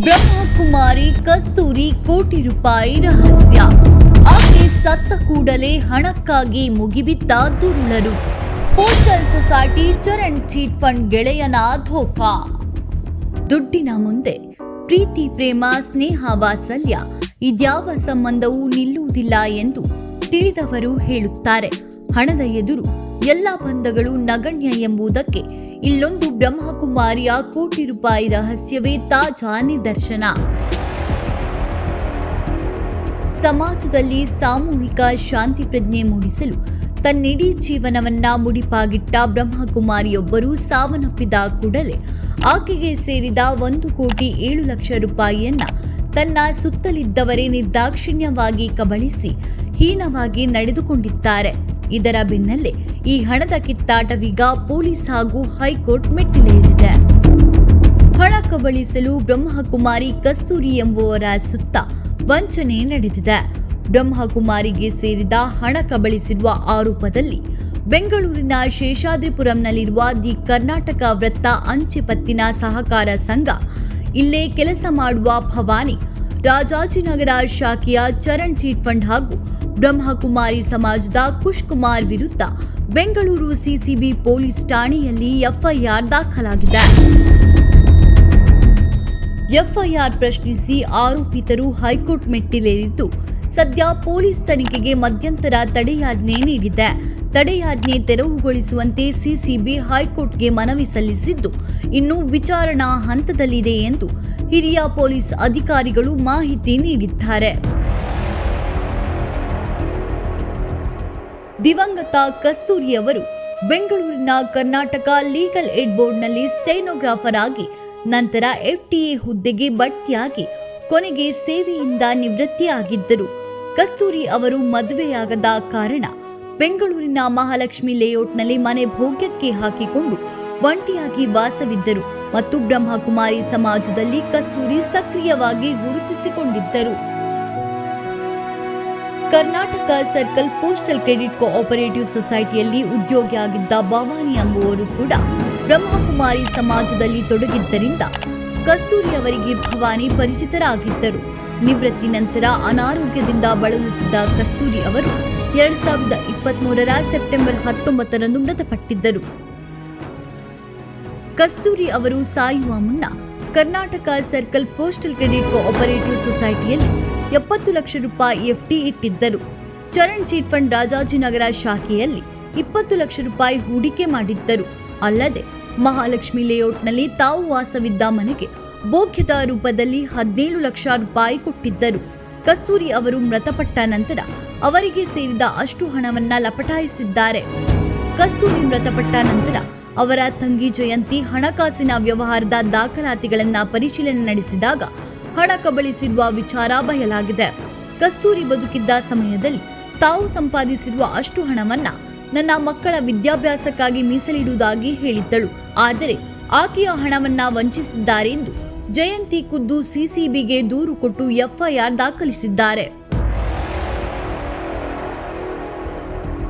ಬ್ರಹ್ಮಕುಮಾರಿ ಕಸ್ತೂರಿ ಕೋಟಿ ರೂಪಾಯಿ ರಹಸ್ಯ. ಆಕೆ ಸತ್ತ ಕೂಡಲೇ ಹಣಕ್ಕಾಗಿ ಮುಗಿಬಿದ್ದ ದುರುಳರು. Postal society Charan chit fund ಗೆಳೆಯನ ಧೋಪ. ದುಡ್ಡಿನ ಮುಂದೆ ಪ್ರೀತಿ, ಪ್ರೇಮ, ಸ್ನೇಹ, ವಾತ್ಸಲ್ಯ. ಇದ್ಯಾವ ಸಂಬಂಧವೂ ನಿಲ್ಲುವುದಿಲ್ಲ ಎಂದು ತಿಳಿದವರು ಹೇಳುತ್ತಾರೆ. ಹಣದ ಎದುರು ಎಲ್ಲ ಬಂಧಗಳು ನಗಣ್ಯ ಎಂಬುದಕ್ಕೆ ಇಲ್ಲೊಂದು ಬ್ರಹ್ಮಕುಮಾರಿಯ ಕೋಟಿ ರೂಪಾಯಿ ರಹಸ್ಯವೇ ತಾಜಾ ನಿದರ್ಶನ. ಸಮಾಜದಲ್ಲಿ ಸಾಮೂಹಿಕ ಶಾಂತಿ ಪ್ರಜ್ಞೆ ಮೂಡಿಸಲು ತನ್ನಿಡೀ ಜೀವನವನ್ನ ಮುಡಿಪಾಗಿಟ್ಟ ಬ್ರಹ್ಮಕುಮಾರಿಯೊಬ್ಬರು ಸಾವನ್ನಪ್ಪಿದ ಕೂಡಲೇ ಆಕೆಗೆ ಸೇರಿದ ಒಂದು ಕೋಟಿ ಏಳು ಲಕ್ಷ ರೂಪಾಯಿಯನ್ನ ತನ್ನ ಸುತ್ತಲಿದ್ದವರೇ ನಿರ್ದಾಕ್ಷಿಣ್ಯವಾಗಿ ಕಬಳಿಸಿ ಹೀನವಾಗಿ ನಡೆದುಕೊಂಡಿದ್ದಾರೆ. ಇದರ ಬೆನ್ನಲ್ಲೇ ಈ ಹಣದ ಕಿತ್ತಾಟವೀಗ ಪೊಲೀಸ್ ಹಾಗೂ ಹೈಕೋರ್ಟ್ ಮೆಟ್ಟಿಲೇರಿದೆ. ಹಣ ಕಬಳಿಸಲು ಬ್ರಹ್ಮಕುಮಾರಿ ಕಸ್ತೂರಿ ಎಂಬುವರ ಸುತ್ತ ವಂಚನೆ ನಡೆದಿದೆ. ಬ್ರಹ್ಮಕುಮಾರಿಗೆ ಸೇರಿದ ಹಣ ಕಬಳಿಸಿರುವ ಆರೋಪದಲ್ಲಿ ಬೆಂಗಳೂರಿನ ಶೇಷಾದ್ರಿಪುರಂನಲ್ಲಿರುವ ದಿ ಕರ್ನಾಟಕ ವೃತ್ತ ಅಂಚೆ ಪತ್ತಿನ ಸಹಕಾರ ಸಂಘ ಇಲ್ಲೇ ಕೆಲಸ ಮಾಡುವ ಭವಾನಿ ರಾಜಾಜಿನಗರ ಶಾಖೆಯ ಚರಣ್ ಚೀಟ್ ಫಂಡ್ ಹಾಗೂ ಬ್ರಹ್ಮಕುಮಾರಿ ಸಮಾಜದ ಕುಶ್ ಕುಮಾರ್ ವಿರುದ್ಧ ಬೆಂಗಳೂರು ಸಿಸಿಬಿ ಪೊಲೀಸ್ ಠಾಣೆಯಲ್ಲಿ ಎಫ್ಐಆರ್ ದಾಖಲಾಗಿದೆ. ಎಫ್ಐಆರ್ ಪ್ರಶ್ನಿಸಿ ಆರೋಪಿತರು ಹೈಕೋರ್ಟ್ ಮೆಟ್ಟಿಲೇರಿದ್ದು ಸದ್ಯ ಪೊಲೀಸ್ ತನಿಖೆಗೆ ಮಧ್ಯಂತರ ತಡೆಯಾಜ್ಞೆ ನೀಡಿದೆ. ತಡೆಯಾಜ್ಞೆ ತೆರವುಗೊಳಿಸುವಂತೆ ಸಿಸಿಬಿ ಹೈಕೋರ್ಟ್ಗೆ ಮನವಿ ಸಲ್ಲಿಸಿದ್ದು, ಇನ್ನು ವಿಚಾರಣಾ ಹಂತದಲ್ಲಿದೆ ಎಂದು ಹಿರಿಯ ಪೊಲೀಸ್ ಅಧಿಕಾರಿಗಳು ಮಾಹಿತಿ ನೀಡಿದ್ದಾರೆ. ದಿವಂಗತ ಕಸ್ತೂರಿಯವರು ಬೆಂಗಳೂರಿನ ಕರ್ನಾಟಕ ಲೀಗಲ್ ಏಡ್ ಬೋರ್ಡ್ನಲ್ಲಿ ಸ್ಟೆನೋಗ್ರಾಫರ್ ಆಗಿ, ನಂತರ ಎಫ್ಟಿಎ ಹುದ್ದೆಗೆ ಬಡ್ತಿಯಾಗಿ ಕೊನೆಗೆ ಸೇವೆಯಿಂದ ನಿವೃತ್ತಿಯಾಗಿದ್ದರು. ಕಸ್ತೂರಿ ಅವರು ಮದುವೆಯಾಗದ ಕಾರಣ ಬೆಂಗಳೂರಿನ ಮಹಾಲಕ್ಷ್ಮಿ ಲೇಔಟ್ನಲ್ಲಿ ಮನೆ ಭೋಗ್ಯಕ್ಕೆ ಹಾಕಿಕೊಂಡು ಒಂಟಿಯಾಗಿ ವಾಸವಿದ್ದರು ಮತ್ತು ಬ್ರಹ್ಮಕುಮಾರಿ ಸಮಾಜದಲ್ಲಿ ಕಸ್ತೂರಿ ಸಕ್ರಿಯವಾಗಿ ಗುರುತಿಸಿಕೊಂಡಿದ್ದರು. Karnataka circle postal credit cooperative ಸೊಸೈಟಿಯಲ್ಲಿ ಉದ್ಯೋಗಿಯಾಗಿದ್ದ ಭವಾನಿ ಎಂಬುವರು ಕೂಡ ಬ್ರಹ್ಮಕುಮಾರಿ ಸಮಾಜದಲ್ಲಿ ತೊಡಗಿದ್ದರಿಂದ ಕಸ್ತೂರಿ ಅವರಿಗೆ ಭವಾನಿ ಪರಿಚಿತರಾಗಿದ್ದರು. ನಿವೃತ್ತಿ ನಂತರ ಅನಾರೋಗ್ಯದಿಂದ ಬಳಲುತ್ತಿದ್ದ ಕಸ್ತೂರಿ ಅವರು ಎರಡ್ ಸಾವಿರದ ಇಪ್ಪತ್ಮೂರರ ಸೆಪ್ಟೆಂಬರ್ ಹತ್ತೊಂಬತ್ತರಂದು ಮೃತಪಟ್ಟಿದ್ದರು. ಕಸ್ತೂರಿ ಅವರು ಸಾಯುವ ಮುನ್ನ Karnataka circle postal credit cooperative ಸೊಸೈಟಿಯಲ್ಲಿ ಎಪ್ಪತ್ತು ಲಕ್ಷ ರೂಪಾಯಿ ಎಫ್ಡಿ ಇಟ್ಟಿದ್ದರು. ಚರಣ್ ಚೀಟ್ ಫಂಡ್ ರಾಜಾಜಿನಗರ ಶಾಖೆಯಲ್ಲಿ ಇಪ್ಪತ್ತು ಲಕ್ಷ ರೂಪಾಯಿ ಹೂಡಿಕೆ ಮಾಡಿದ್ದರು. ಅಲ್ಲದೆ ಮಹಾಲಕ್ಷ್ಮಿ ಲೇಔಟ್ನಲ್ಲಿ ತಾವು ವಾಸವಿದ್ದ ಮನೆಗೆ ಭೋಗ್ಯದ ರೂಪದಲ್ಲಿ ಹದಿನೇಳು ಲಕ್ಷ ರೂಪಾಯಿ ಕೊಟ್ಟಿದ್ದರು. ಕಸ್ತೂರಿ ಅವರು ಮೃತಪಟ್ಟ ನಂತರ ಅವರಿಗೆ ಸೇರಿದ ಅಷ್ಟು ಹಣವನ್ನ ಲಪಟಾಯಿಸಿದ್ದಾರೆ. ಕಸ್ತೂರಿ ಮೃತಪಟ್ಟ ನಂತರ ಅವರ ತಂಗಿ ಜಯಂತಿ ಹಣಕಾಸಿನ ವ್ಯವಹಾರದ ದಾಖಲಾತಿಗಳನ್ನ ಪರಿಶೀಲನೆ ನಡೆಸಿದಾಗ ಹಣ ಕಬಳಿಸಿರುವ ವಿಚಾರ ಬಯಲಾಗಿದೆ. ಕಸ್ತೂರಿ ಬದುಕಿದ್ದ ಸಮಯದಲ್ಲಿ ತಾವು ಸಂಪಾದಿಸಿರುವ ಅಷ್ಟು ಹಣವನ್ನ ನನ್ನ ಮಕ್ಕಳ ವಿದ್ಯಾಭ್ಯಾಸಕ್ಕಾಗಿ ಮೀಸಲಿಡುವುದಾಗಿ ಹೇಳಿದ್ದಳು. ಆದರೆ ಆಕೆಯ ಹಣವನ್ನ ವಂಚಿಸಿದ್ದಾರೆ ಎಂದು ಜಯಂತಿ ಖುದ್ದು ಸಿಸಿಬಿಗೆ ದೂರು ಕೊಟ್ಟು ಎಫ್ಐಆರ್ ದಾಖಲಿಸಿದ್ದಾರೆ.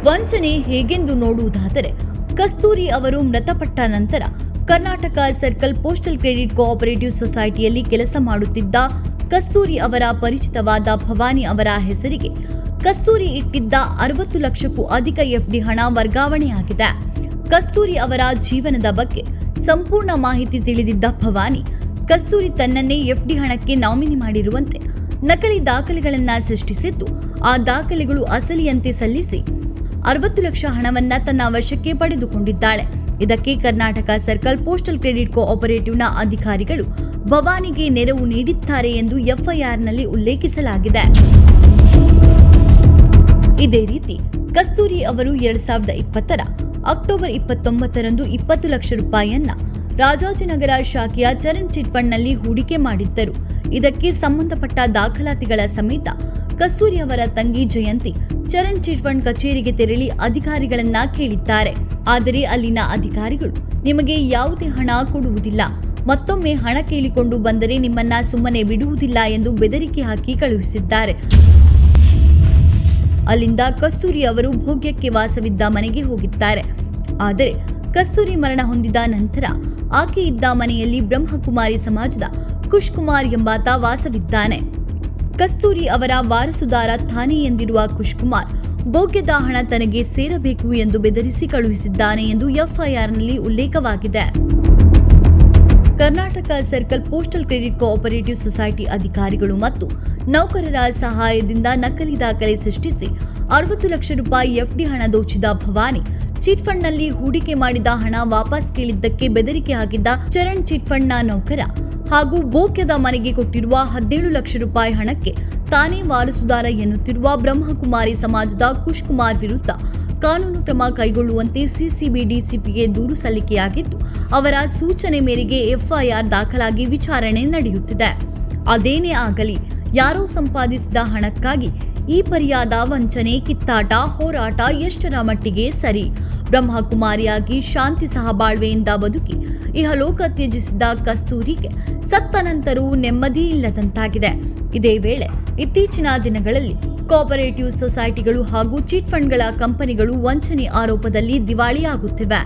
ವಂಚನೆ ಹೇಗೆಂದು ನೋಡುವುದಾದರೆ, ಕಸ್ತೂರಿ ಅವರು ಮೃತಪಟ್ಟ ನಂತರ Karnataka circle postal credit cooperative ಸೊಸೈಟಿಯಲ್ಲಿ ಕೆಲಸ ಮಾಡುತ್ತಿದ್ದ ಕಸ್ತೂರಿ ಅವರ ಪರಿಚಿತವಾದ ಭವಾನಿ ಅವರ ಹೆಸರಿಗೆ ಕಸ್ತೂರಿ ಇಟ್ಟಿದ್ದ ಅರವತ್ತು ಲಕ್ಷಕ್ಕೂ ಅಧಿಕ ಎಫ್ಡಿ ಹಣ ವರ್ಗಾವಣೆಯಾಗಿದೆ. ಕಸ್ತೂರಿ ಅವರ ಜೀವನದ ಬಗ್ಗೆ ಸಂಪೂರ್ಣ ಮಾಹಿತಿ ತಿಳಿದಿದ್ದ ಭವಾನಿ, ಕಸ್ತೂರಿ ತನ್ನನ್ನೇ ಎಫ್ಡಿ ಹಣಕ್ಕೆ ನಾಮಿನಿ ಮಾಡಿರುವಂತೆ ನಕಲಿ ದಾಖಲೆಗಳನ್ನ ಸೃಷ್ಟಿಸಿದ್ದು, ಆ ದಾಖಲೆಗಳು ಅಸಲಿಯಂತೆ ಸಲ್ಲಿಸಿ ಅರವತ್ತು ಲಕ್ಷ ಹಣವನ್ನ ತನ್ನ ವಶಕ್ಕೆ ಪಡೆದುಕೊಂಡಿದ್ದಾಳೆ. ಇದಕ್ಕೆ ಕರ್ನಾಟಕ ಸರ್ಕಲ್ ಪೋಸ್ಟಲ್ ಕ್ರೆಡಿಟ್ ಕೋಆಪರೇಟಿವ್ನ ಅಧಿಕಾರಿಗಳು ಭವಾನಿಗೆ ನೆರವು ನೀಡಿದ್ದಾರೆ ಎಂದು ಎಫ್ಐಆರ್ನಲ್ಲಿ ಉಲ್ಲೇಖಿಸಲಾಗಿದೆ. ಇದೇ ರೀತಿ ಕಸ್ತೂರಿ ಅವರು ಎರಡ್ ಸಾವಿರದ ಇಪ್ಪತ್ತರ ಅಕ್ಟೋಬರ್ ಇಪ್ಪತ್ತೊಂಬತ್ತರಂದು ಇಪ್ಪತ್ತು ಲಕ್ಷ ರೂಪಾಯಿಯನ್ನ ರಾಜಾಜಿನಗರ ಶಾಖೆಯ ಚರಣ್ ಚಿಟ್ ಫಂಡ್ನಲ್ಲಿ ಹೂಡಿಕೆ ಮಾಡಿದ್ದರು. ಇದಕ್ಕೆ ಸಂಬಂಧಪಟ್ಟ ದಾಖಲಾತಿಗಳ ಸಮೇತ ಕಸ್ತೂರಿ ಅವರ ತಂಗಿ ಜಯಂತಿ ಚರಣ್ ಚಿಟ್ಫಂಡ್ ಕಚೇರಿಗೆ ತೆರಳಿ ಅಧಿಕಾರಿಗಳನ್ನ ಕೇಳಿದ್ದಾರೆ. ಆದರೆ ಅಲ್ಲಿನ ಅಧಿಕಾರಿಗಳು ನಿಮಗೆ ಯಾವುದೇ ಹಣ ಕೊಡುವುದಿಲ್ಲ. ಮತ್ತೊಮ್ಮೆ ಹಣ ಕೇಳಿಕೊಂಡು ಬಂದರೆ ನಿಮ್ಮನ್ನ ಸುಮ್ಮನೆ ಬಿಡುವುದಿಲ್ಲ ಎಂದು ಬೆದರಿಕೆ ಹಾಕಿ ಕಳುಹಿಸಿದ್ದಾರೆ. ಅಲ್ಲಿಂದ ಕಸ್ತೂರಿ ಅವರು ಭೋಗ್ಯಕ್ಕೆ ವಾಸವಿದ್ದ ಮನೆಗೆ ಹೋಗಿದ್ದಾರೆ. ಆದರೆ ಕಸ್ತೂರಿ ಮರಣ ಹೊಂದಿದ ನಂತರ ಆಕೆ ಇದ್ದ ಮನೆಯಲ್ಲಿ ಬ್ರಹ್ಮಕುಮಾರಿ ಸಮಾಜದ ಕುಶ್ಕುಮಾರ್ ಎಂಬಾತ ವಾಸವಿದ್ದಾನೆ. ಕಸ್ತೂರಿ ಅವರ ವಾರಸುದಾರ ಥಾನೆ ಎಂದಿರುವ ಕುಶ್ಕುಮಾರ್ ಭೋಗ್ಯದ ಹಣ ತನಗೆ ಸೇರಬೇಕು ಎಂದು ಬೆದರಿಸಿ ಕಳುಹಿಸಿದ್ದಾನೆ ಎಂದು ಎಫ್ಐಆರ್ನಲ್ಲಿ ಉಲ್ಲೇಖವಾಗಿದೆ. Karnataka circle postal credit cooperative society ಅಧಿಕಾರಿಗಳು ಮತ್ತು ನೌಕರರ ಸಹಾಯದಿಂದ ನಕಲಿ ದಾಖಲೆ ಸೃಷ್ಟಿಸಿ ಅರವತ್ತು ಲಕ್ಷ ರೂಪಾಯಿ ಎಫ್ಡಿ ಹಣ ದೋಚಿದ ಭವಾನಿ ಚಿಟ್ ಫಂಡ್ನಲ್ಲಿ ಹೂಡಿಕೆ ಮಾಡಿದ ಹಣ ವಾಪಸ್ ಕೇಳಿದ್ದಕ್ಕೆ ಬೆದರಿಕೆ ಹಾಕಿದ್ದ ಚರಣ್ ಚಿಟ್ ಫಂಡ್ನ ನೌಕರ. ಹಾಗೂ ಬೋಕ್ಯದ ಮನೆಗೆ ಕೊಟ್ಟಿರುವ ಹದಿನೇಳು ಲಕ್ಷ ರೂಪಾಯಿ ಹಣಕ್ಕೆ ತಾನೇ ವಾರಸುದಾರ ಎನ್ನುತ್ತಿರುವ ಬ್ರಹ್ಮಕುಮಾರಿ ಸಮಾಜದ ಕುಶ್ ಕುಮಾರ್ ವಿರುದ್ಧ ಕಾನೂನು ಕ್ರಮ ಕೈಗೊಳ್ಳುವಂತೆ ಸಿಸಿಬಿ ಡಿಸಿಪಿಗೆ ದೂರು ಸಲ್ಲಿಕೆಯಾಗಿದ್ದು, ಅವರ ಸೂಚನೆ ಮೇರೆಗೆ ಎಫ್ಐಆರ್ ದಾಖಲಾಗಿ ವಿಚಾರಣೆ ನಡೆಯುತ್ತಿದೆ. ಅದೇನೇ ಆಗಲಿ, ಯಾರೋ ಸಂಪಾದಿಸಿದ ಹಣಕ್ಕಾಗಿ ಈ ಪರಿಯಾದ ವಂಚನೆ, ಕಿತ್ತಾಟ, ಹೋರಾಟ ಎಷ್ಟರ ಮಟ್ಟಿಗೆ ಸರಿ? ಬ್ರಹ್ಮಕುಮಾರಿಯಾಗಿ ಶಾಂತಿ ಸಹಬಾಳ್ವೆಯಿಂದ ಬದುಕಿ, ಇಹಲೋಕ ತ್ಯಜಿಸಿದ ಕಸ್ತೂರಿಗೆ ಸತ್ತ ನಂತರವೂ ನೆಮ್ಮದಿ ಇಲ್ಲದಂತಾಗಿದೆ. ಇದೇ ವೇಳೆ ಇತ್ತೀಚಿನ ದಿನಗಳಲ್ಲಿ ಕೋಆಪರೇಟಿವ್ ಸೊಸೈಟಿಗಳು ಹಾಗೂ ಚೀಟ್ ಫಂಡ್ಗಳ ಕಂಪನಿಗಳು ವಂಚನೆ ಆರೋಪದಲ್ಲಿ ದಿವಾಳಿಯಾಗುತ್ತಿವೆ.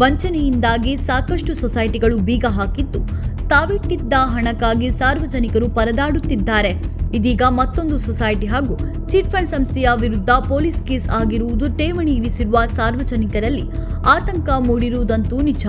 ವಂಚನೆಯಿಂದಾಗಿ ಸಾಕಷ್ಟು ಸೊಸೈಟಿಗಳು ಬೀಗ ಹಾಕಿದ್ದು, ತಾವಿಟ್ಟಿದ್ದ ಹಣಕ್ಕಾಗಿ ಸಾರ್ವಜನಿಕರು ಪರದಾಡುತ್ತಿದ್ದಾರೆ. ಇದೀಗ ಮತ್ತೊಂದು ಸೊಸೈಟಿ ಹಾಗೂ ಚಿಟ್ ಫಂಡ್ ಸಂಸ್ಥೆಯ ವಿರುದ್ಧ ಪೊಲೀಸ್ ಕೇಸ್ ಆಗಿರುವುದು ಠೇವಣಿ ಇರಿಸಿರುವ ಸಾರ್ವಜನಿಕರಲ್ಲಿ ಆತಂಕ ಮೂಡಿರುವುದಂತೂ ನಿಜ.